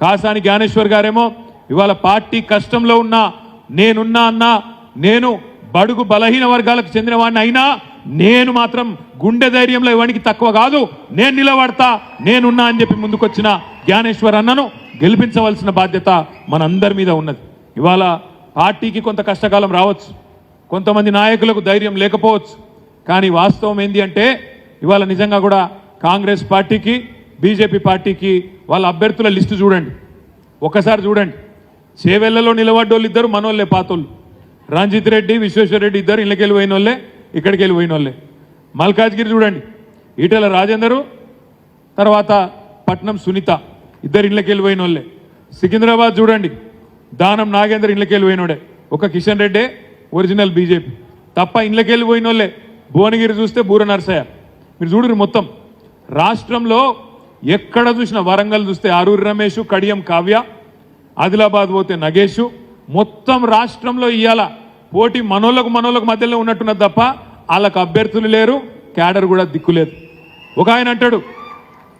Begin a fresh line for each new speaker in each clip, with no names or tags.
కాసాని జ్ఞానేశ్వర్ గారేమో ఇవాళ పార్టీ కష్టంలో ఉన్నా నేనున్నా అన్నా నేను బడుగు బలహీన వర్గాలకు చెందినవాడిని అయినా నేను మాత్రం గుండె ధైర్యంలో ఇవానికి తక్కువ కాదు నేను నిలబడతా నేనున్నా అని చెప్పి ముందుకొచ్చిన జ్ఞానేశ్వర్ అన్నను గెలిపించవలసిన బాధ్యత మనందరి మీద ఉన్నది. ఇవాళ పార్టీకి కొంత కష్టకాలం రావచ్చు కొంతమంది నాయకులకు ధైర్యం లేకపోవచ్చు కానీ వాస్తవం ఏంటి అంటే ఇవాళ నిజంగా కూడా కాంగ్రెస్ పార్టీకి బీజేపీ పార్టీకి వాళ్ళ అభ్యర్థుల లిస్టు చూడండి. ఒకసారి చూడండి. చేవెళ్ళలో నిలబడ్డోళ్ళు ఇద్దరు మనోళ్ళే పాతోళ్ళు. రంజిత్ రెడ్డి విశ్వేశ్వర రెడ్డి ఇద్దరు ఇళ్ళకి వెళ్ళిపోయిన వాళ్ళే ఇక్కడికి వెళ్ళిపోయిన వాళ్ళే మల్కాజ్గిరి చూడండి. ఈటల రాజేందరు తర్వాత పట్నం సునీత ఇద్దరు ఇళ్ళకి వెళ్ళిపోయిన వాళ్ళే సికింద్రాబాద్ చూడండి. దానం నాగేందర్ ఇళ్ళకి వెళ్ళి పోయినోడే. ఒక కిషన్ రెడ్డే ఒరిజినల్ బీజేపీ. తప్ప ఇళ్ళకి వెళ్ళిపోయిన వాళ్ళే భువనగిరి చూస్తే బూర నరసయ్య. మీరు చూడరు మొత్తం. రాష్ట్రంలో ఎక్కడ చూసినా వరంగల్ చూస్తే ఆరూరి రమేష్ కడియం కావ్య ఆదిలాబాద్ పోతే నగేష్. మొత్తం రాష్ట్రంలో ఇవాళ పోటీ మనోళ్ళకు మనోళ్ళకు మధ్యలో ఉన్నట్టున్నది తప్ప వాళ్ళకు అభ్యర్థులు లేరు క్యాడర్ కూడా దిక్కులేదు ఒక ఆయన అంటాడు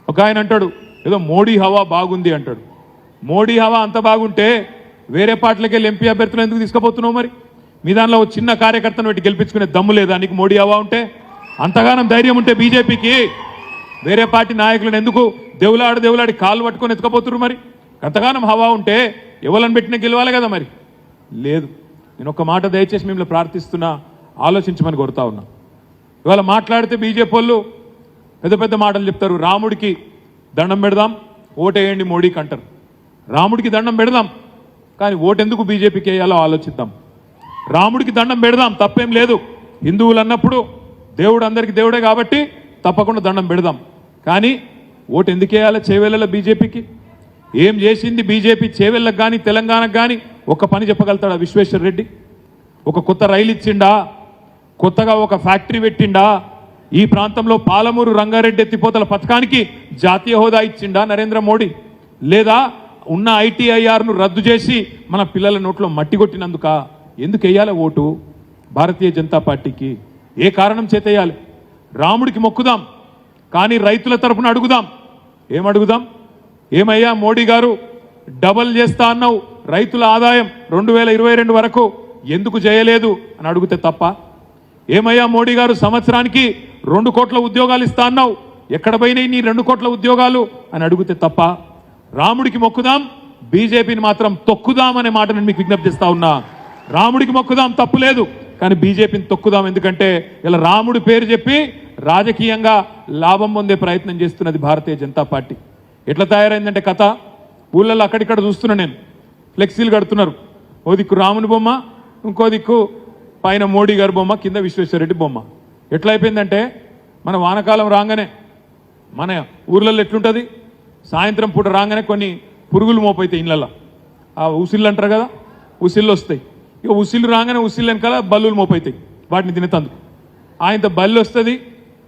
ఒక ఆయన అంటాడు ఏదో మోడీ హవా బాగుంది అంటాడు. మోడీ హవా అంత బాగుంటే వేరే పార్టీలకి వెళ్ళి ఎంపీ అభ్యర్థులు ఎందుకు తీసుకుపోతున్నావు మరి? మీ దానిలో ఓ చిన్న కార్యకర్తను పెట్టి గెలిపించుకునే దమ్ము లేదా? నీకు మోడీ హవా ఉంటే? అంతగానం ధైర్యం ఉంటే బీజేపీకి వేరే పార్టీ నాయకులను ఎందుకు దేవులాడి దేవులాడి కాళ్ళు పట్టుకొని ఎత్తుకపోతున్నారు మరి? అంతగానం హవా ఉంటే ఎవరిని పెట్టినా గెలవాలి కదా మరి? లేదు. నేను ఒక మాట దయచేసి మిమ్మల్ని ప్రార్థిస్తున్నా ఆలోచించమని కోరుతా ఉన్నా. ఇవాళ మాట్లాడితే బీజేపీ వాళ్ళు పెద్ద పెద్ద మాటలు చెప్తారు రాముడికి దండం పెడదాం ఓటేయండి మోడీకి అంటారు రాముడికి దండం పెడదాం కానీ ఓటెందుకు బీజేపీకి వేయాలో ఆలోచిద్దాం. రాముడికి దండం పెడదాం తప్పేం లేదు. హిందువులు అన్నప్పుడు దేవుడు అందరికి దేవుడే కాబట్టి తప్పకుండా దండం పెడదాం. కానీ ఓటు ఎందుకు వేయాలి చేవెళ్ళలో బీజేపీకి? ఏం చేసింది బీజేపీ చేవెళ్ళకు కానీ తెలంగాణకు కానీ ఒక పని చెప్పగలుగుతాడా విశ్వేశ్వర రెడ్డి? ఒక కొత్త రైలు ఇచ్చిండా? కొత్తగా ఒక ఫ్యాక్టరీ పెట్టిండా? ఈ ప్రాంతంలో పాలమూరు రంగారెడ్డి ఎత్తిపోతల పథకానికి జాతీయ హోదా ఇచ్చిండా నరేంద్ర మోడీ? లేదా ఉన్న ఐటీఐఆర్ను రద్దు చేసి మన పిల్లల నోట్లో మట్టి కొట్టినందుక? ఎందుకు వేయాలి ఓటు? భారతీయ జనతా పార్టీకి ఏ కారణం చేతేయాలి? రాముడికి మొక్కుదాం కానీ రైతుల తరపున అడుగుదాం. ఏం అడుగుదాం? ఏమయ్యా మోడీ గారు డబల్ చేస్తా అన్నావు రైతుల ఆదాయం రెండు వేల ఇరవై రెండు వరకు ఎందుకు చేయలేదు అని అడిగితే తప్ప. ఏమయ్యా మోడీ గారు సంవత్సరానికి రెండు కోట్ల ఉద్యోగాలు ఇస్తా అన్నావు ఎక్కడ పోయినాయి నీ రెండు కోట్ల ఉద్యోగాలు అని అడిగితే తప్ప. రాముడికి మొక్కుదాం బీజేపీని మాత్రం తొక్కుదాం అనే మాట నేను మీకు విజ్ఞప్తిస్తా ఉన్నా. రాముడికి మొక్కుదాం తప్పు లేదు కానీ బీజేపీని తొక్కుదాం ఎందుకంటే ఇలా రాముడి పేరు చెప్పి రాజకీయంగా లాభం పొందే ప్రయత్నం చేస్తున్నది భారతీయ జనతా పార్టీ. ఎట్లా తయారైందంటే కథ? ఊళ్ళల్లో అక్కడిక్కడ చూస్తున్నా నేను. ఫ్లెక్సీలు కడుతున్నారు. ఓ దిక్కు రాముని బొమ్మ ఇంకో దిక్కు పైన మోడీ గారి బొమ్మ కింద విశ్వేశ్వరరెడ్డి బొమ్మ. ఎట్లా అయిపోయిందంటే మన వానకాలం రాగానే మన ఊర్లలో ఎట్లుంటుంది? సాయంత్రం పూట రాగానే కొన్ని పురుగులు మోపైతాయి ఇళ్ళల్లో. ఆ ఉసిళ్ళు అంటారు కదా? ఉసిళ్ళు వస్తాయి. ఇక ఉసిళ్ళు రాగానే ఉసిళ్ళు వెనకాల బల్లులు మోపైతాయి. వాటిని తినేతందుకు. ఆయనతో బల్లి వస్తుంది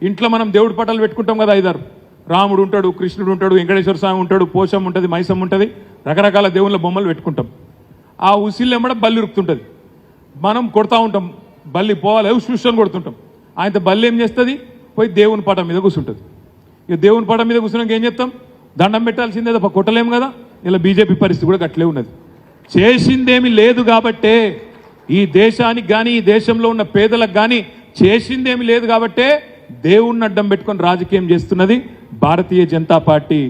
ఇంట్లో మనం దేవుడి పటాలు పెట్టుకుంటాం కదా ఐదారు. రాముడు ఉంటాడు కృష్ణుడు ఉంటాడు వెంకటేశ్వర స్వామి ఉంటాడు పోషం ఉంటుంది మైసం ఉంటుంది రకరకాల దేవుళ్ళ బొమ్మలు పెట్టుకుంటాం. ఆ ఉసిల్ ఎమ్మడ బల్లి ఉరుకుతుంటుంది. మనం కొడతా ఉంటాం బల్లి పోవాలి చూసుకొని కొడుతుంటాం. ఆయనతో బల్లి ఏం చేస్తుంది? పోయి దేవుని పటం మీద కూర్చుంటుంది ఇక దేవుని పటం మీద కూర్చున్నాక ఏం చేస్తాం? దండం పెట్టాల్సిందే తప్ప కొట్టలేము కదా? ఇలా బీజేపీ పరిస్థితి కూడా గట్లే ఉన్నది. చేసిందేమి లేదు కాబట్టే ఈ దేశానికి కానీ ఈ దేశంలో ఉన్న పేదలకు కానీ చేసిందేమి లేదు కాబట్టే దేవుణ్ణి అడ్డం పెట్టుకొని రాజకీయం చేస్తున్నది భారతీయ జనతా పార్టీ.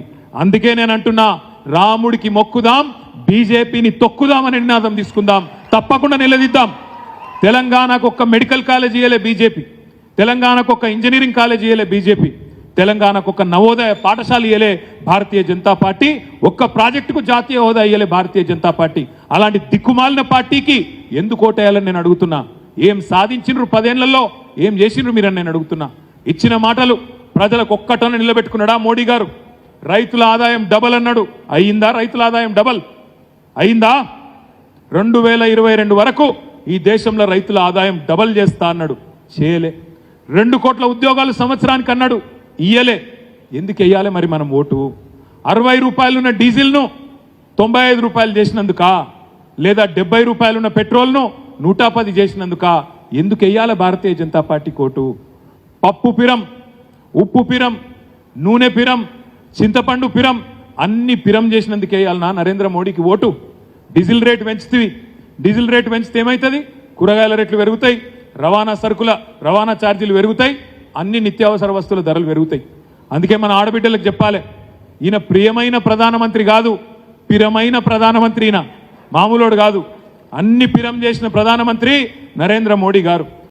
అందుకే నేను అంటున్నా రాముడికి మొక్కుదాం బీజేపీని తొక్కుదామని నినాదం తీసుకుందాం తప్పకుండా నిలదీద్దాం. తెలంగాణకు ఒక్క మెడికల్ కాలేజ్ ఇయ్యలే బీజేపీ. తెలంగాణకు ఒక ఇంజనీరింగ్ కాలేజ్ ఇయ్యలే బీజేపీ. తెలంగాణకు ఒక నవోదయ పాఠశాల ఇయ్యలే భారతీయ జనతా పార్టీ. ఒక్క ప్రాజెక్టుకు జాతీయ హోదా ఇయ్యలే భారతీయ జనతా పార్టీ. అలాంటి దిక్కుమాలిన పార్టీకి ఎందుకు ఓటేయాలని నేను అడుగుతున్నా? ఏం సాధించినరు పదేళ్ళలో? ఏం చేసిండ్రు మీరని నేను అడుగుతున్నా? ఇచ్చిన మాటలు ప్రజలకు ఒక్కటన నిలబెట్టుకున్నాడా మోడీ గారు? రైతుల ఆదాయం డబల్ అన్నాడు. అయిందా రైతుల ఆదాయం డబల్? అయిందా? రెండు వేల ఇరవై రెండు వరకు ఈ దేశంలో రైతుల ఆదాయం డబల్ చేస్తా అన్నాడు. చేయలే. రెండు కోట్ల ఉద్యోగాలు సంవత్సరానికి అన్నాడు. ఇయ్యలే. ఎందుకు వెయ్యాలి మరి మనం ఓటు? అరవై రూపాయలున్న డీజిల్ను తొంభై ఐదు రూపాయలు చేసినందుక? లేదా డెబ్బై రూపాయలున్న పెట్రోల్ను నూట పది చేసినందుక? ఎందుకు వేయాలి భారతీయ జనతా పార్టీ కోటు? పప్పు పిరం ఉప్పు పిరం నూనె పిరం చింతపండు పిరం అన్ని పిరం చేసినందుకే నా నరేంద్ర మోడీకి ఓటు. డీజిల్ రేట్ పెంచుతుంది డీజిల్ రేట్ పెంచితే ఏమవుతుంది కూరగాయల రేట్లు పెరుగుతాయి రవాణా సరుకుల రవాణా ఛార్జీలు పెరుగుతాయి అన్ని నిత్యావసర వస్తువుల ధరలు పెరుగుతాయి. అందుకే మన ఆడబిడ్డలకు చెప్పాలి ఈయన ప్రియమైన ప్రధానమంత్రి కాదు పిరమైన ప్రధానమంత్రి ఈయన మామూలోడు కాదు. అన్ని పిరం చేసిన ప్రధానమంత్రి నరేంద్ర మోడీ గారు.